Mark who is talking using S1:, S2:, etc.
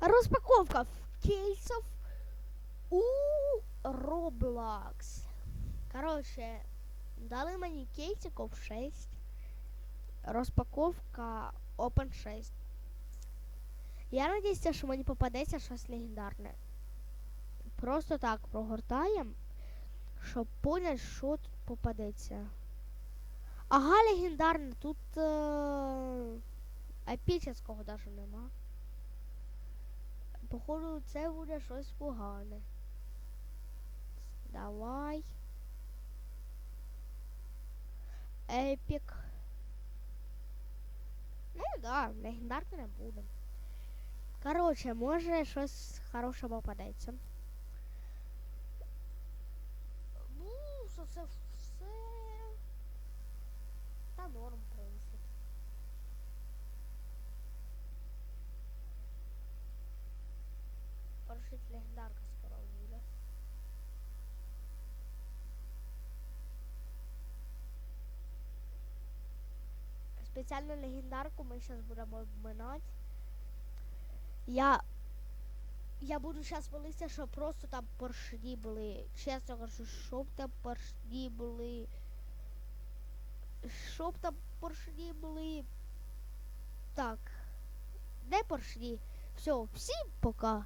S1: Розпаковка кейсов у Roblox. Короче, дали мені кейсиков 6. Розпаковка Open 6. Я надіюся, що мені попадеться щось легендарне. Просто так прогортаємо, щоб поняти, що тут попадеться. Ага, легендарне, тут е- епічного навіть нема. Походу, це буде щось погане. Давай. Епік. Ну да, легендарки не буде. Короче, може щось хороше попадеться. Ну, це все. Спеціальну легендарку ми зараз будемо обминати. Я. Я буду зараз молитися, щоб просто там поршні були. Чесно кажу, щоб там поршні були. Щоб там поршні були. Так. Де поршні? Все, всім пока.